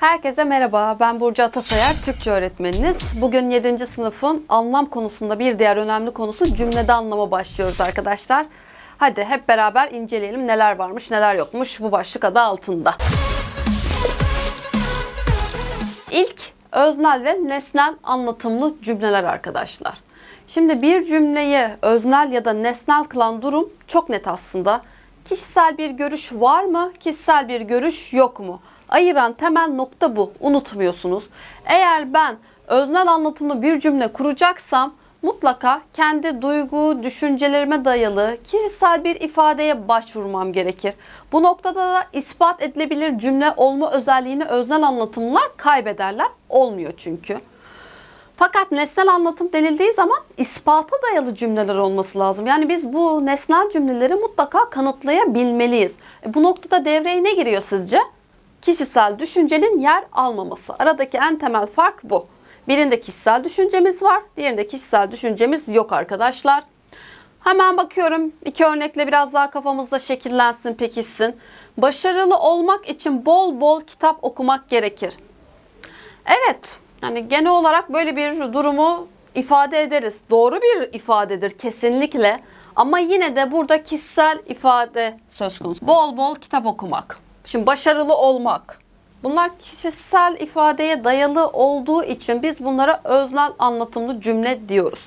Herkese merhaba, ben Burcu Atasayar, Türkçe öğretmeniniz. Bugün 7. sınıfın anlam konusunda bir diğer önemli konusu cümlede anlama başlıyoruz arkadaşlar. Hadi hep beraber inceleyelim neler varmış, neler yokmuş bu başlık adı altında. İlk öznel ve nesnel anlatımlı cümleler arkadaşlar. Şimdi bir cümleyi öznel ya da nesnel kılan durum çok net aslında. Kişisel bir görüş var mı? Kişisel bir görüş yok mu? Ayıran temel nokta bu. Unutmuyorsunuz. Eğer ben öznel anlatımlı bir cümle kuracaksam mutlaka kendi duygu, düşüncelerime dayalı kişisel bir ifadeye başvurmam gerekir. Bu noktada da ispat edilebilir cümle olma özelliğini öznel anlatımlar kaybederler. Olmuyor çünkü. Fakat nesnel anlatım denildiği zaman ispata dayalı cümleler olması lazım. Yani biz bu nesnel cümleleri mutlaka kanıtlayabilmeliyiz. E bu noktada devreye ne giriyor sizce? Kişisel düşüncenin yer almaması. Aradaki en temel fark bu. Birinde kişisel düşüncemiz var, diğerinde kişisel düşüncemiz yok arkadaşlar. Hemen bakıyorum iki örnekle biraz daha kafamızda şekillensin, pekişsin. Başarılı olmak için bol bol kitap okumak gerekir. Evet, yani genel olarak böyle bir durumu ifade ederiz. Doğru bir ifadedir kesinlikle. Ama yine de burada kişisel ifade söz konusu. Bol bol kitap okumak. Şimdi başarılı olmak. Bunlar kişisel ifadeye dayalı olduğu için biz bunlara öznel anlatımlı cümle diyoruz.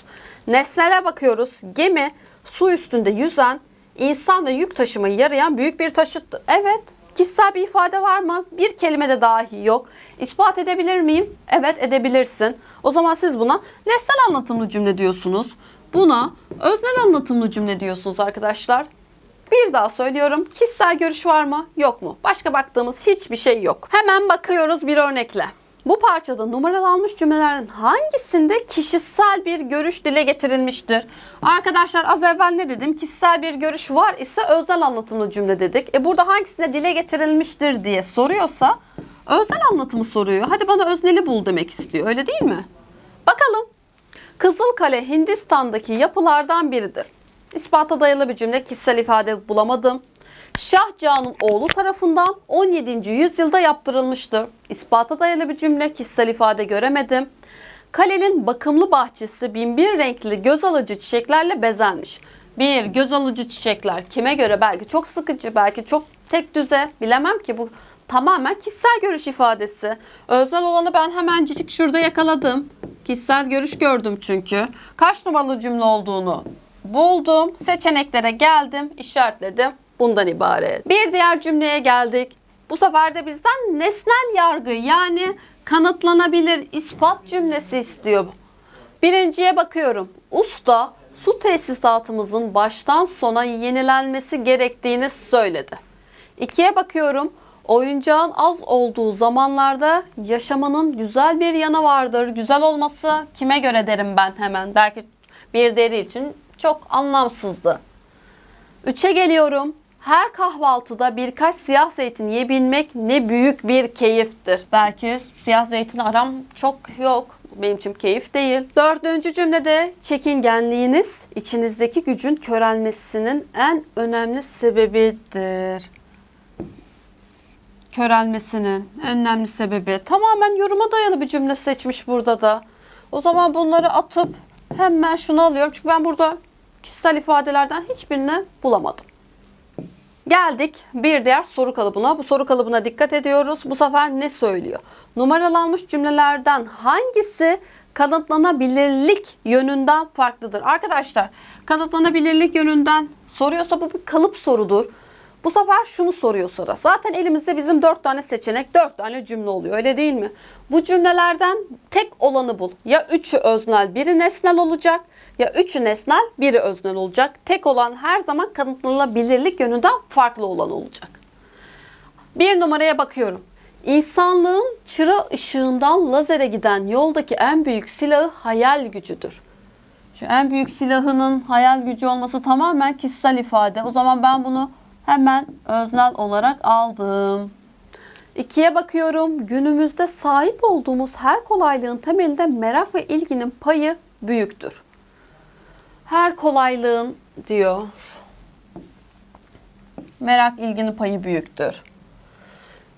Nesnele bakıyoruz. Gemi su üstünde yüzen, insan ve yük taşımayı yarayan büyük bir taşıttır. Evet, Kişisel bir ifade var mı? Bir kelime de dahi yok. İspat edebilir miyim? Evet edebilirsin. O zaman siz buna nesnel anlatımlı cümle diyorsunuz. Buna öznel anlatımlı cümle diyorsunuz arkadaşlar. Bir daha söylüyorum. Kişisel görüş var mı? Yok mu? Başka baktığımız hiçbir şey yok. Hemen bakıyoruz bir örnekle. Bu parçada numaralanmış cümlelerden hangisinde kişisel bir görüş dile getirilmiştir? Arkadaşlar az evvel ne dedim? Kişisel bir görüş var ise özel anlatımlı cümle dedik. E burada hangisinde dile getirilmiştir diye soruyorsa özel anlatımı soruyor. Hadi bana özneli bul demek istiyor. Öyle değil mi? Bakalım. Kızılkale Hindistan'daki yapılardan biridir. İspata dayalı bir cümle kişisel ifade bulamadım. Şah Can'ın oğlu tarafından 17. yüzyılda yaptırılmıştır. İspata dayalı bir cümle kişisel ifade göremedim. Kalenin bakımlı bahçesi binbir renkli göz alıcı çiçeklerle bezenmiş. Bir göz alıcı çiçekler kime göre belki çok sıkıcı belki çok tek düze bilemem ki bu tamamen kişisel görüş ifadesi. Öznel olanı ben hemencik şurada yakaladım. Kişisel görüş gördüm çünkü. Kaç numaralı cümle olduğunu buldum. Seçeneklere geldim, işaretledim. Bundan ibaret. Bir diğer cümleye geldik. Bu sefer de bizden nesnel yargı yani kanıtlanabilir ispat cümlesi istiyor. Birinciye bakıyorum. Usta su tesisatımızın baştan sona yenilenmesi gerektiğini söyledi. İkiye bakıyorum. Oyuncağın az olduğu zamanlarda yaşamanın güzel bir yanı vardır. Güzel olması kime göre derim ben hemen. Belki bir deri için çok anlamsızdı. Üçe geliyorum. Her kahvaltıda birkaç siyah zeytin yiyebilmek ne büyük bir keyiftir. Belki siyah zeytin aram çok yok. Benim için keyif değil. Dördüncü cümlede çekingenliğiniz içinizdeki gücün körelmesinin en önemli sebebidir. Körelmesinin en önemli sebebi. Tamamen yoruma dayalı bir cümle seçmiş burada da. O zaman bunları atıp hemen şunu alıyorum. Çünkü ben burada kişisel ifadelerden hiçbirini bulamadım. Geldik bir diğer soru kalıbına. Bu soru kalıbına dikkat ediyoruz. Bu sefer ne söylüyor? Numaralanmış cümlelerden hangisi kanıtlanabilirlik yönünden farklıdır? Arkadaşlar kanıtlanabilirlik yönünden soruyorsa bu bir kalıp sorudur. Bu sefer şunu soruyor sonra. Zaten elimizde bizim dört tane seçenek, dört tane cümle oluyor. Öyle değil mi? Bu cümlelerden tek olanı bul. Ya üçü öznel, biri nesnel olacak. Ya üçü nesnel, biri öznel olacak. Tek olan her zaman kanıtlanabilirlik yönünden farklı olan olacak. Bir numaraya bakıyorum. İnsanlığın çıra ışığından lazere giden yoldaki en büyük silahı hayal gücüdür. Şu en büyük silahının hayal gücü olması tamamen kişisel ifade. O zaman ben bunu hemen öznel olarak aldım. İkiye bakıyorum. Günümüzde sahip olduğumuz her kolaylığın temelinde merak ve ilginin payı büyüktür. Her kolaylığın diyor. Merak ilginin payı büyüktür.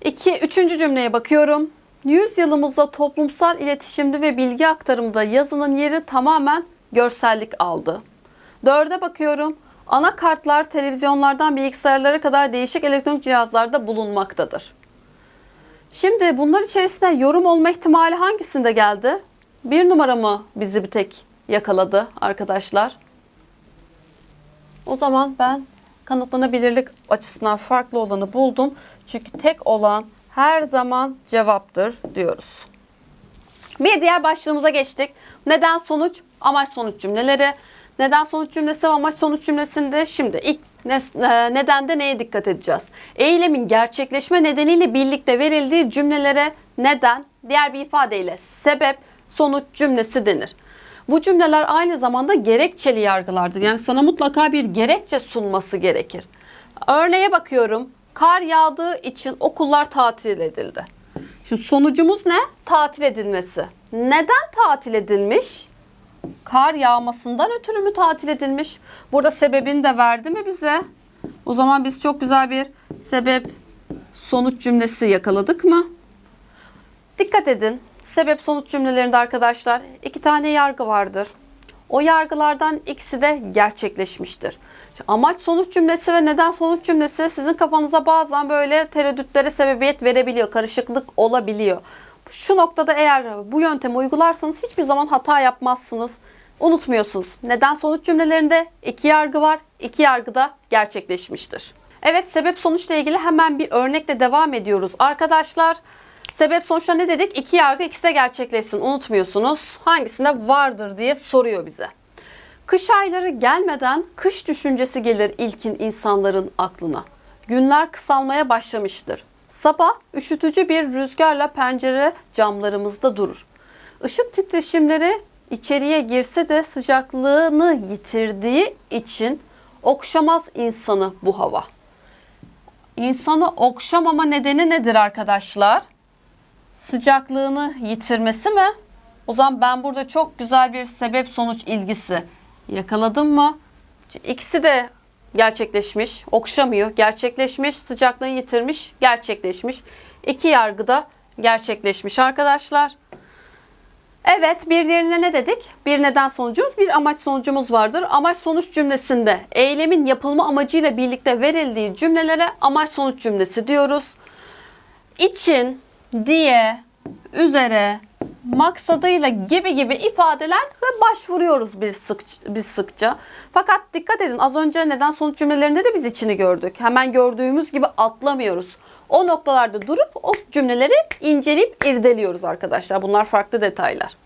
İki, üçüncü cümleye bakıyorum. Yüzyılımızda toplumsal iletişimde ve bilgi aktarımda yazının yeri tamamen görsellik aldı. Dörde bakıyorum. Anakartlar televizyonlardan bilgisayarlara kadar değişik elektronik cihazlarda bulunmaktadır. Şimdi bunlar içerisinde yorum olma ihtimali hangisinde geldi? Bir numara mı bizi bir tek yakaladı arkadaşlar? O zaman ben kanıtlanabilirlik açısından farklı olanı buldum. Çünkü tek olan her zaman cevaptır diyoruz. Bir diğer başlığımıza geçtik. Neden sonuç, amaç sonuç cümleleri. Neden sonuç cümlesi ve amaç sonuç cümlesinde şimdi ilk e, nedende neye dikkat edeceğiz? Eylemin gerçekleşme nedeniyle birlikte verildiği cümlelere neden, diğer bir ifadeyle sebep, sonuç cümlesi denir. Bu cümleler aynı zamanda gerekçeli yargılardır. Yani sana mutlaka bir gerekçe sunması gerekir. Örneğe bakıyorum. Kar yağdığı için okullar tatil edildi. Şimdi sonucumuz ne? Tatil edilmesi. Neden tatil edilmiş? Kar yağmasından ötürü mü tatil edilmiş? Burada sebebini de verdi mi bize? O zaman biz çok güzel bir sebep sonuç cümlesi yakaladık mı? Dikkat edin. Sebep sonuç cümlelerinde arkadaşlar iki tane yargı vardır. O yargılardan ikisi de gerçekleşmiştir. Amaç sonuç cümlesi ve neden sonuç cümlesi sizin kafanıza bazen böyle tereddütlere sebebiyet verebiliyor, karışıklık olabiliyor. Şu noktada eğer bu yöntemi uygularsanız hiçbir zaman hata yapmazsınız. Unutmuyorsunuz. Neden sonuç cümlelerinde iki yargı var. İki yargı da gerçekleşmiştir. Evet sebep sonuçla ilgili hemen bir örnekle devam ediyoruz. Arkadaşlar sebep sonuçta ne dedik? İki yargı ikisi de gerçekleşsin. Unutmuyorsunuz. Hangisinde vardır diye soruyor bize. Kış ayları gelmeden kış düşüncesi gelir ilkin insanların aklına. Günler kısalmaya başlamıştır. Sabah üşütücü bir rüzgarla pencere camlarımızda durur. Işık titreşimleri içeriye girse de sıcaklığını yitirdiği için okşamaz insanı bu hava. İnsanı okşamama nedeni nedir arkadaşlar? Sıcaklığını yitirmesi mi? O zaman ben burada çok güzel bir sebep sonuç ilgisi yakaladım mı? İkisi de gerçekleşmiş, okşamıyor, gerçekleşmiş, sıcaklığını yitirmiş, gerçekleşmiş. İki yargıda gerçekleşmiş arkadaşlar. Evet, bir diğerine ne dedik? Bir neden sonucumuz, bir amaç sonucumuz vardır. Amaç sonuç cümlesinde eylemin yapılma amacıyla birlikte verildiği cümlelere amaç sonuç cümlesi diyoruz. İçin, diye, üzere, maksadıyla gibi gibi ifadeler ve başvuruyoruz biz, sık, biz sıkça. Fakat dikkat edin az önce neden sonuç cümlelerinde de biz içini gördük. Hemen gördüğümüz gibi atlamıyoruz. O noktalarda durup o cümleleri inceleyip irdeliyoruz arkadaşlar. Bunlar farklı detaylar.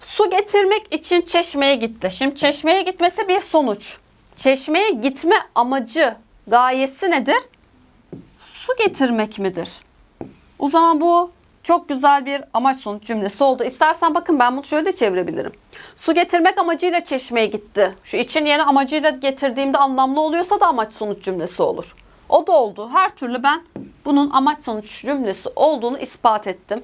Su getirmek için çeşmeye gitti. Şimdi çeşmeye gitmesi bir sonuç. Çeşmeye gitme amacı, gayesi nedir? Su getirmek midir? O zaman bu çok güzel bir amaç sonuç cümlesi oldu. İstersen bakın ben bunu şöyle de çevirebilirim. Su getirmek amacıyla çeşmeye gitti. Şu için yeni amacıyla getirdiğimde anlamlı oluyorsa da amaç sonuç cümlesi olur. O da oldu. Her türlü ben bunun amaç sonuç cümlesi olduğunu ispat ettim.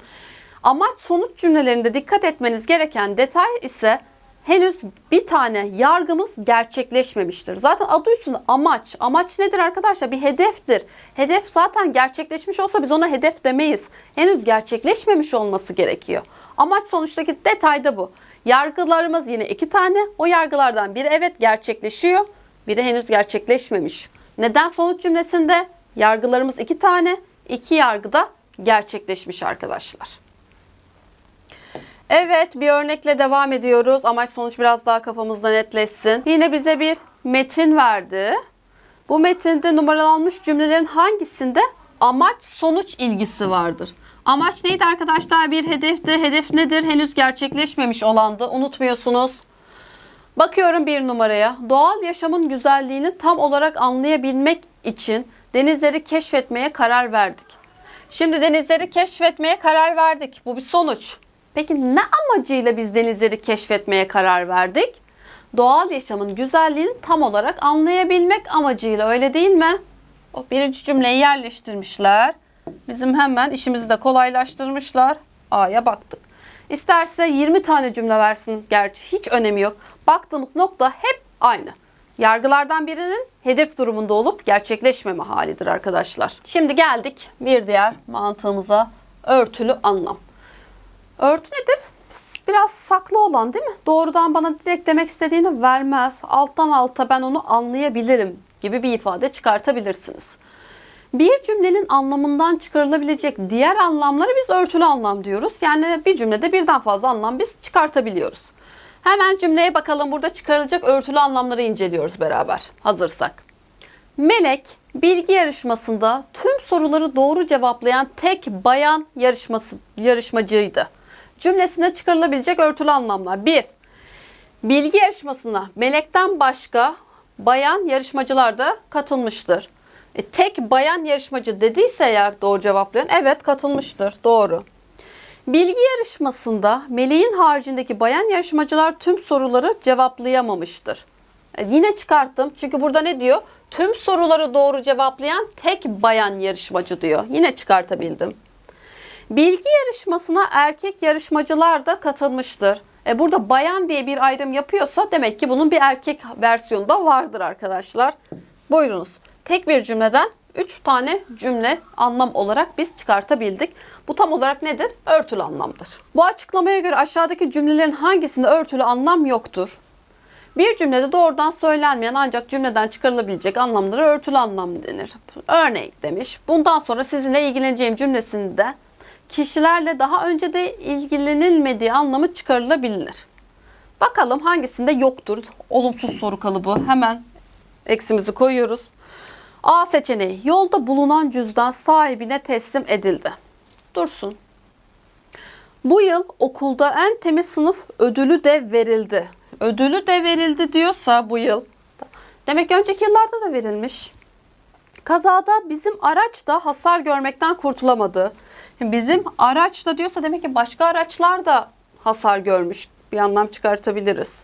Amaç sonuç cümlelerinde dikkat etmeniz gereken detay ise henüz bir tane yargımız gerçekleşmemiştir. Zaten adı üstünde amaç. Amaç nedir arkadaşlar? Bir hedeftir. Hedef zaten gerçekleşmiş olsa biz ona hedef demeyiz. Henüz gerçekleşmemiş olması gerekiyor. Amaç sonuçtaki detay da bu. Yargılarımız yine iki tane. O yargılardan biri evet gerçekleşiyor. Biri henüz gerçekleşmemiş. Neden sonuç cümlesinde yargılarımız iki tane. iki yargıda gerçekleşmiş arkadaşlar. Evet bir örnekle devam ediyoruz. Amaç sonuç biraz daha kafamızda netleşsin. Yine bize bir metin verdi. Bu metinde numaralanmış cümlelerin hangisinde amaç sonuç ilgisi vardır? Amaç neydi arkadaşlar? Bir hedefti. Hedef nedir? Henüz gerçekleşmemiş olandı. Unutmuyorsunuz. Bakıyorum bir numaraya. Doğal yaşamın güzelliğini tam olarak anlayabilmek için denizleri keşfetmeye karar verdik. Şimdi denizleri keşfetmeye karar verdik. Bu bir sonuç. Peki ne amacıyla biz denizleri keşfetmeye karar verdik? Doğal yaşamın güzelliğini tam olarak anlayabilmek amacıyla öyle değil mi? O birinci cümleyi yerleştirmişler. Bizim hemen işimizi de kolaylaştırmışlar. A'ya baktık. İsterse 20 tane cümle versin gerçi hiç önemi yok. Baktığımız nokta hep aynı. Yargılardan birinin hedef durumunda olup gerçekleşmeme halidir arkadaşlar. Şimdi geldik bir diğer mantığımıza. Örtülü anlam. Örtü nedir? Biraz saklı olan değil mi? Doğrudan bana direkt demek istediğini vermez. Alttan alta ben onu anlayabilirim gibi bir ifade çıkartabilirsiniz. Bir cümlenin anlamından çıkarılabilecek diğer anlamları biz örtülü anlam diyoruz. Yani bir cümlede birden fazla anlam biz çıkartabiliyoruz. Hemen cümleye bakalım. Burada çıkarılacak örtülü anlamları inceliyoruz beraber. Hazırsak. Melek bilgi yarışmasında tüm soruları doğru cevaplayan tek bayan yarışması yarışmacıydı. Cümlesine çıkarılabilecek örtülü anlamlar. 1. Bilgi yarışmasına melekten başka bayan yarışmacılar da katılmıştır. E, tek bayan yarışmacı dediyse eğer doğru cevaplayan evet katılmıştır. Doğru. Bilgi yarışmasında meleğin haricindeki bayan yarışmacılar tüm soruları cevaplayamamıştır. E, yine çıkarttım çünkü burada ne diyor? Tüm soruları doğru cevaplayan tek bayan yarışmacı diyor. Yine çıkartabildim. Bilgi yarışmasına erkek yarışmacılar da katılmıştır. E burada bayan diye bir ayrım yapıyorsa demek ki bunun bir erkek versiyonu da vardır arkadaşlar. Buyurunuz. Tek bir cümleden 3 tane cümle anlam olarak biz çıkartabildik. Bu tam olarak nedir? Örtülü anlamdır. Bu açıklamaya göre aşağıdaki cümlelerin hangisinde örtülü anlam yoktur? Bir cümlede doğrudan söylenmeyen ancak cümleden çıkarılabilecek anlamlara örtülü anlam denir. Örnek demiş. Bundan sonra sizinle ilgileneceğim cümlesinde kişilerle daha önce de ilgilenilmediği anlamı çıkarılabilir. Bakalım hangisinde yoktur? Olumsuz soru kalıbı. Hemen eksimizi koyuyoruz. A seçeneği. Yolda bulunan cüzdan sahibine teslim edildi. Dursun. Bu yıl okulda en temiz sınıf ödülü de verildi. Ödülü de verildi diyorsa bu yıl. Demek ki önceki yıllarda da verilmiş. Kazada bizim araç da hasar görmekten kurtulamadı. Bizim araç da diyorsa demek ki başka araçlar da hasar görmüş. Bir anlam çıkartabiliriz.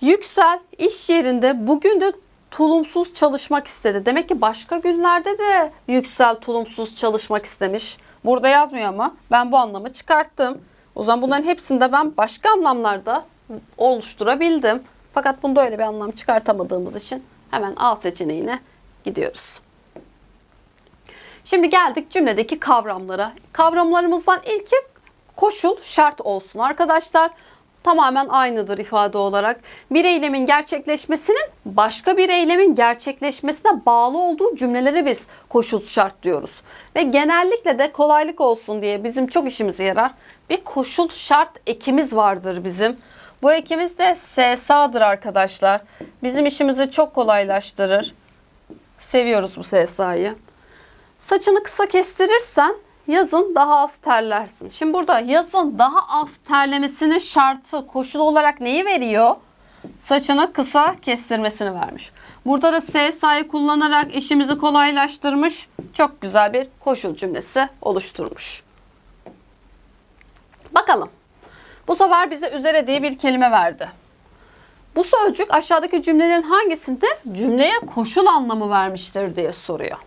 Yüksel iş yerinde bugün de tulumsuz çalışmak istedi. Demek ki başka günlerde de Yüksel tulumsuz çalışmak istemiş. Burada yazmıyor ama ben bu anlamı çıkarttım. O zaman bunların hepsini de ben başka anlamlarda oluşturabildim. Fakat bunda öyle bir anlam çıkartamadığımız için hemen A seçeneğine gidiyoruz. Şimdi geldik cümledeki kavramlara. Kavramlarımızdan ilki koşul şart olsun arkadaşlar. Tamamen aynıdır ifade olarak. Bir eylemin gerçekleşmesinin başka bir eylemin gerçekleşmesine bağlı olduğu cümlelere biz koşul şart diyoruz. Ve genellikle de kolaylık olsun diye bizim çok işimize yarar. Bir koşul şart ekimiz vardır bizim. Bu ekimiz de SSA'dır arkadaşlar. Bizim işimizi çok kolaylaştırır. Seviyoruz bu SSA'yı. Saçını kısa kestirirsen yazın daha az terlersin. Şimdi burada yazın daha az terlemesinin şartı, koşulu olarak neyi veriyor? Saçını kısa kestirmesini vermiş. Burada da SSA'yı kullanarak işimizi kolaylaştırmış. Çok güzel bir koşul cümlesi oluşturmuş. Bakalım. Bu sefer bize üzere diye bir kelime verdi. Bu sözcük aşağıdaki cümlelerin hangisinde cümleye koşul anlamı vermiştir diye soruyor.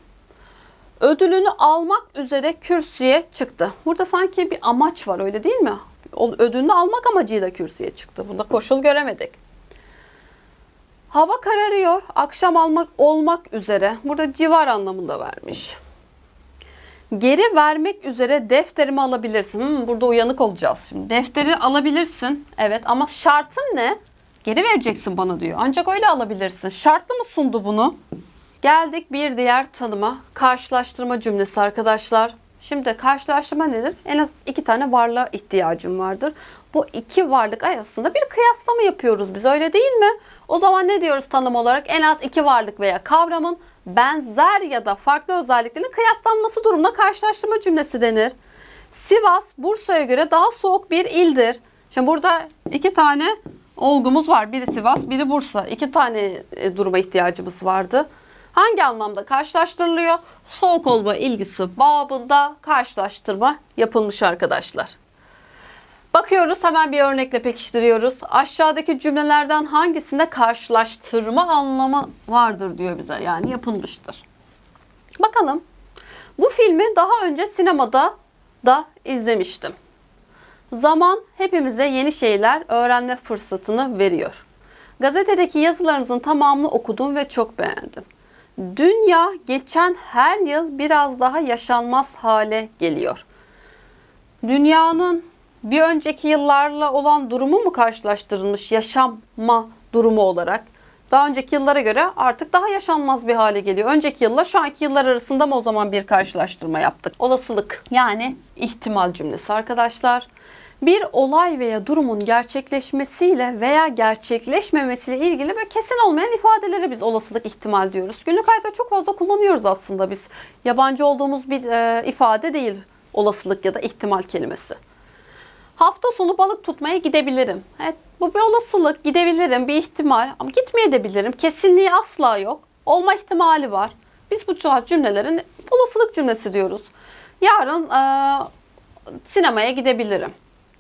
Ödülünü almak üzere kürsüye çıktı. Burada sanki bir amaç var öyle değil mi? Ödülünü almak amacıyla kürsüye çıktı. Bunda koşul göremedik. Hava kararıyor. Akşam almak olmak üzere. Burada civar anlamında vermiş. Geri vermek üzere defterimi alabilirsin. Hmm, burada uyanık olacağız şimdi. Defteri alabilirsin. Evet ama şartın ne? Geri vereceksin bana diyor. Ancak öyle alabilirsin. Şartlı mı sundu bunu? Geldik bir diğer tanıma. Karşılaştırma cümlesi arkadaşlar. Şimdi karşılaştırma nedir? En az iki tane varlığa ihtiyacım vardır. Bu iki varlık arasında bir kıyaslama yapıyoruz biz öyle değil mi? O zaman ne diyoruz tanım olarak? En az iki varlık veya kavramın benzer ya da farklı özelliklerinin kıyaslanması durumunda karşılaştırma cümlesi denir. Sivas Bursa'ya göre daha soğuk bir ildir. Şimdi burada iki tane olgumuz var. Biri Sivas, biri Bursa. İki tane e, duruma ihtiyacımız vardı. Hangi anlamda karşılaştırılıyor? Soğuk olma ilgisi babında karşılaştırma yapılmış arkadaşlar. Bakıyoruz hemen bir örnekle pekiştiriyoruz. Aşağıdaki cümlelerden hangisinde karşılaştırma anlamı vardır diyor bize. Yani yapılmıştır. Bakalım. Bu filmi daha önce sinemada da izlemiştim. Zaman hepimize yeni şeyler öğrenme fırsatını veriyor. Gazetedeki yazılarınızın tamamını okudum ve çok beğendim. Dünya geçen her yıl biraz daha yaşanmaz hale geliyor. dünyanın bir önceki yıllarla olan durumu mu karşılaştırılmış yaşanma durumu olarak? Daha önceki yıllara göre artık daha yaşanmaz bir hale geliyor. Önceki yılla şu anki yıllar arasında mı o zaman bir karşılaştırma yaptık? Olasılık yani ihtimal cümlesi arkadaşlar. Bir olay veya durumun gerçekleşmesiyle veya gerçekleşmemesiyle ilgili böyle kesin olmayan ifadelere biz olasılık ihtimal diyoruz. Günlük hayatta çok fazla kullanıyoruz aslında biz. Yabancı olduğumuz bir e, ifade değil olasılık ya da ihtimal kelimesi. Hafta sonu balık tutmaya gidebilirim. Evet, bu bir olasılık. Gidebilirim, bir ihtimal. Ama gitmeyebilirim. Kesinliği asla yok. Olma ihtimali var. Biz bu cümlelerin olasılık cümlesi diyoruz. Yarın e, sinemaya gidebilirim.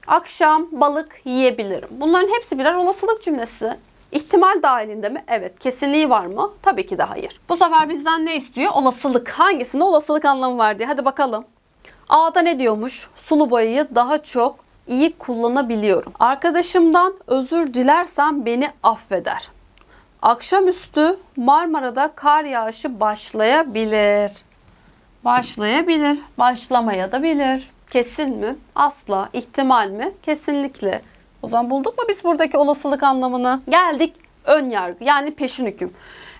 Akşam balık yiyebilirim. Bunların hepsi birer olasılık cümlesi. İhtimal dahilinde mi? Evet. Kesinliği var mı? Tabii ki de hayır. Bu sefer bizden ne istiyor? Olasılık. Hangisinde olasılık anlamı var diye. Hadi bakalım. A'da ne diyormuş? Sulu boyayı daha çok iyi kullanabiliyorum. Arkadaşımdan özür dilersem beni affeder. Akşamüstü Marmara'da kar yağışı başlayabilir. Başlayabilir, başlamaya da bilir. Kesin mi? Asla. İhtimal mi? Kesinlikle. O zaman bulduk mu biz buradaki olasılık anlamını? Geldik ön yargı yani peşin hüküm.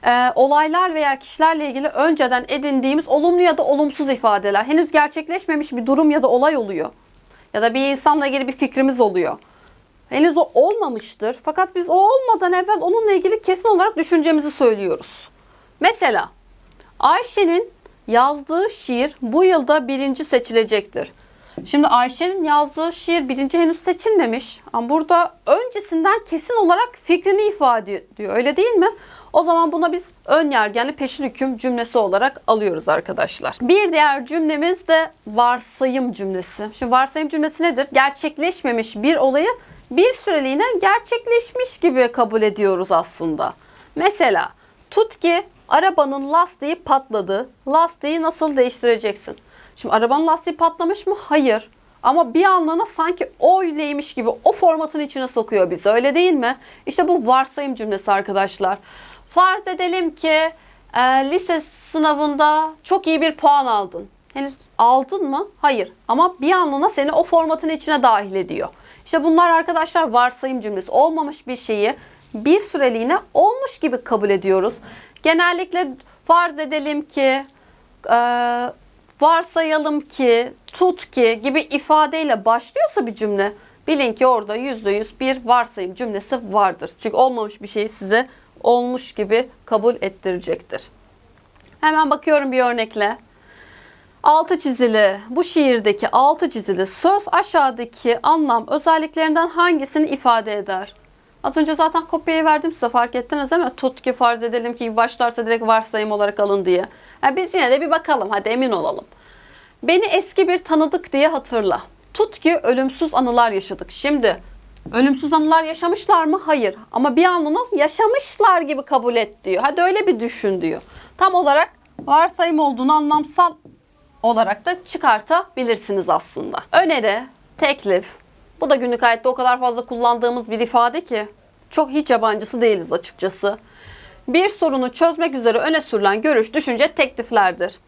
Ee, olaylar veya kişilerle ilgili önceden edindiğimiz olumlu ya da olumsuz ifadeler. Henüz gerçekleşmemiş bir durum ya da olay oluyor. Ya da bir insanla ilgili bir fikrimiz oluyor. Henüz o olmamıştır. Fakat biz o olmadan evvel onunla ilgili kesin olarak düşüncemizi söylüyoruz. Mesela Ayşe'nin yazdığı şiir bu yılda birinci seçilecektir. Şimdi Ayşe'nin yazdığı şiir birinci henüz seçilmemiş. Ama burada öncesinden kesin olarak fikrini ifade ediyor. Öyle değil mi? O zaman buna biz ön yargı yani peşin hüküm cümlesi olarak alıyoruz arkadaşlar. Bir diğer cümlemiz de varsayım cümlesi. Şimdi varsayım cümlesi nedir? Gerçekleşmemiş bir olayı bir süreliğine gerçekleşmiş gibi kabul ediyoruz aslında. Mesela tut ki arabanın lastiği patladı. Lastiği nasıl değiştireceksin? Şimdi arabanın lastiği patlamış mı? Hayır. Ama bir anlığına sanki o öyleymiş gibi o formatın içine sokuyor bizi. Öyle değil mi? İşte bu varsayım cümlesi arkadaşlar. Farz edelim ki e, lise sınavında çok iyi bir puan aldın. Henüz aldın mı? Hayır. Ama bir anlığına seni o formatın içine dahil ediyor. İşte bunlar arkadaşlar varsayım cümlesi. Olmamış bir şeyi bir süreliğine olmuş gibi kabul ediyoruz. Genellikle farz edelim ki, e, varsayalım ki, tut ki gibi ifadeyle başlıyorsa bir cümle bilin ki orada %100 bir varsayım cümlesi vardır. Çünkü olmamış bir şeyi size olmuş gibi kabul ettirecektir. Hemen bakıyorum bir örnekle. Altı çizili, bu şiirdeki altı çizili söz aşağıdaki anlam özelliklerinden hangisini ifade eder? Az önce zaten kopyayı verdim size fark ettiniz değil mi? Tut ki farz edelim ki başlarsa direkt varsayım olarak alın diye. Yani biz yine de bir bakalım hadi emin olalım. Beni eski bir tanıdık diye hatırla. Tut ki ölümsüz anılar yaşadık. Şimdi ölümsüz anılar yaşamışlar mı? Hayır. Ama bir anlamda yaşamışlar gibi kabul et diyor. Hadi öyle bir düşün diyor. Tam olarak varsayım olduğunu anlamsal olarak da çıkartabilirsiniz aslında. Öneri, teklif. Bu da günlük hayatta o kadar fazla kullandığımız bir ifade ki çok hiç yabancısı değiliz açıkçası. Bir sorunu çözmek üzere öne sürülen görüş, düşünce tekliflerdir.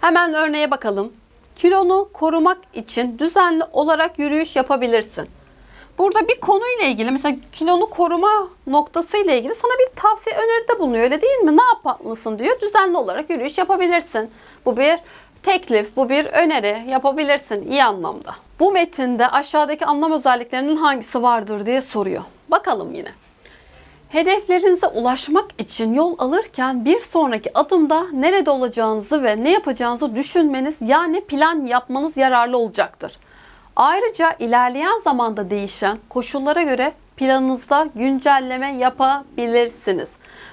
Hemen örneğe bakalım. Kilonu korumak için düzenli olarak yürüyüş yapabilirsin. Burada bir konuyla ilgili mesela kilonu koruma noktası ile ilgili sana bir tavsiye öneride bulunuyor öyle değil mi? Ne yapmalısın diyor. Düzenli olarak yürüyüş yapabilirsin. Bu bir teklif, bu bir öneri yapabilirsin iyi anlamda. Bu metinde aşağıdaki anlam özelliklerinin hangisi vardır diye soruyor. Bakalım yine. Hedeflerinize ulaşmak için yol alırken bir sonraki adımda nerede olacağınızı ve ne yapacağınızı düşünmeniz yani plan yapmanız yararlı olacaktır. Ayrıca ilerleyen zamanda değişen koşullara göre planınızda güncelleme yapabilirsiniz.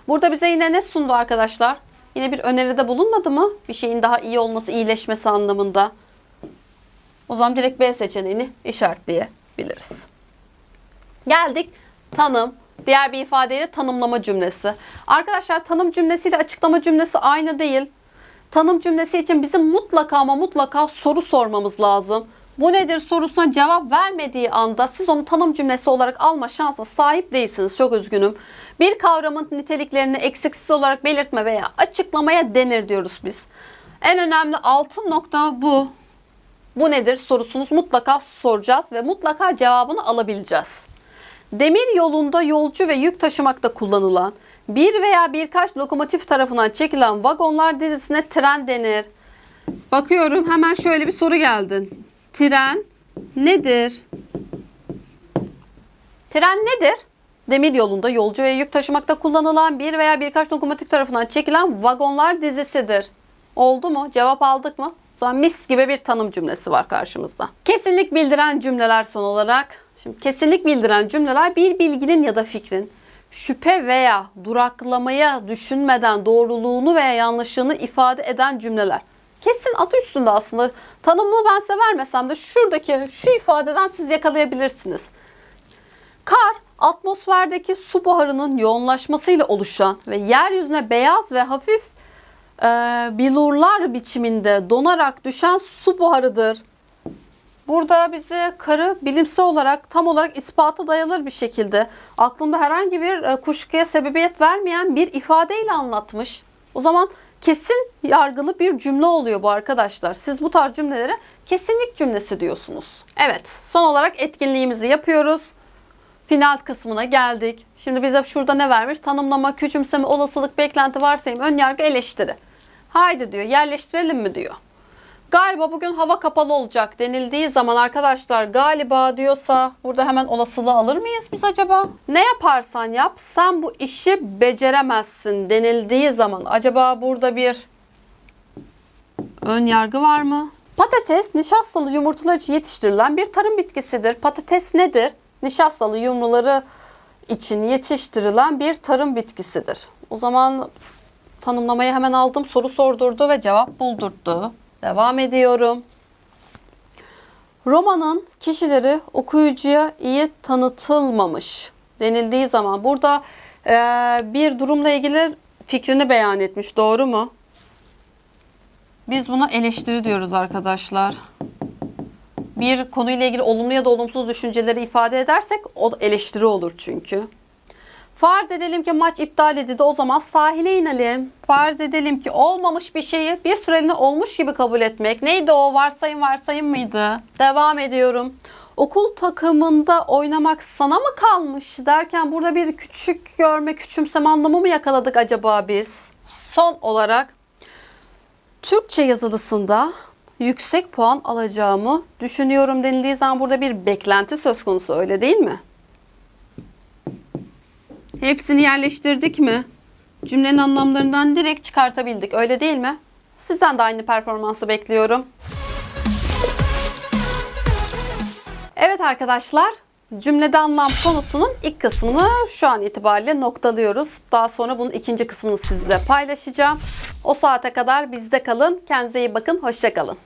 Burada bize yine ne sundu arkadaşlar? Yine bir öneride bulunmadı mı? Bir şeyin daha iyi olması, iyileşmesi anlamında. O zaman direkt B seçeneğini işaretleyebiliriz. Geldik tanım. Diğer bir ifadeyle tanımlama cümlesi. Arkadaşlar tanım cümlesiyle açıklama cümlesi aynı değil. Tanım cümlesi için bizim mutlaka ama mutlaka soru sormamız lazım. Bu nedir sorusuna cevap vermediği anda siz onu tanım cümlesi olarak alma şansına sahip değilsiniz. Çok üzgünüm. Bir kavramın niteliklerini eksiksiz olarak belirtme veya açıklamaya denir diyoruz biz. En önemli altın nokta bu. bu nedir sorusunu mutlaka soracağız ve mutlaka cevabını alabileceğiz. Demir yolunda yolcu ve yük taşımakta kullanılan bir veya birkaç lokomotif tarafından çekilen vagonlar dizisine tren denir. Bakıyorum hemen şöyle bir soru geldi. Tren nedir? Tren nedir? Demir yolunda yolcu ve yük taşımakta kullanılan bir veya birkaç lokomotif tarafından çekilen vagonlar dizisidir. Oldu mu? Cevap aldık mı? O zaman mis gibi bir tanım cümlesi var karşımızda. Kesinlik bildiren cümleler son olarak. Şimdi kesinlik bildiren cümleler bir bilginin ya da fikrin şüphe veya duraklamaya düşünmeden doğruluğunu veya yanlışlığını ifade eden cümleler. Kesin adı üstünde aslında. Tanımı ben size vermesem de şuradaki şu ifadeden siz yakalayabilirsiniz. Kar, atmosferdeki su buharının yoğunlaşmasıyla oluşan ve yeryüzüne beyaz ve hafif e, bilurlar biçiminde donarak düşen su buharıdır. Burada bize karı bilimsel olarak tam olarak ispata dayanır bir şekilde aklımda herhangi bir e, kuşkuya sebebiyet vermeyen bir ifadeyle anlatmış. O zaman kesin yargılı bir cümle oluyor bu arkadaşlar. Siz bu tarz cümlelere kesinlik cümlesi diyorsunuz. Evet, son olarak etkinliğimizi yapıyoruz. Final kısmına geldik. Şimdi bize şurada ne vermiş? Tanımlama, küçümseme, olasılık, beklenti, varsayım, ön yargı, eleştiri. Haydi diyor, yerleştirelim mi diyor. Galiba bugün hava kapalı olacak denildiği zaman arkadaşlar galiba diyorsa burada hemen olasılığı alır mıyız biz acaba? Ne yaparsan yap sen bu işi beceremezsin denildiği zaman acaba burada bir ön yargı var mı? Patates nişastalı yumurtalar için yetiştirilen bir tarım bitkisidir. Patates nedir? Nişastalı yumruları için yetiştirilen bir tarım bitkisidir. O zaman tanımlamayı hemen aldım. Soru sordurdu ve cevap buldurdu. Devam ediyorum. Romanın kişileri okuyucuya iyi tanıtılmamış denildiği zaman burada eee, bir durumla ilgili fikrini beyan etmiş. Doğru mu? Biz buna eleştiri diyoruz arkadaşlar. Bir konuyla ilgili olumlu ya da olumsuz düşünceleri ifade edersek o eleştiri olur çünkü. Farz edelim ki maç iptal edildi o zaman sahile inelim. Farz edelim ki olmamış bir şeyi bir süreliğine olmuş gibi kabul etmek. Neydi o varsayım varsayım mıydı? Devam ediyorum. Okul takımında oynamak sana mı kalmış derken burada bir küçük görme küçümseme anlamı mı yakaladık acaba biz? Son olarak Türkçe yazılısında yüksek puan alacağımı düşünüyorum denildiği zaman burada bir beklenti söz konusu öyle değil mi? Hepsini yerleştirdik mi? Cümlenin anlamlarından direkt çıkartabildik öyle değil mi? Sizden de aynı performansı bekliyorum. Evet arkadaşlar, cümlede anlam konusunun ilk kısmını şu an itibariyle noktalıyoruz. Daha sonra bunun ikinci kısmını sizle paylaşacağım. O saate kadar bizde kalın. Kendinize iyi bakın. Hoşça kalın.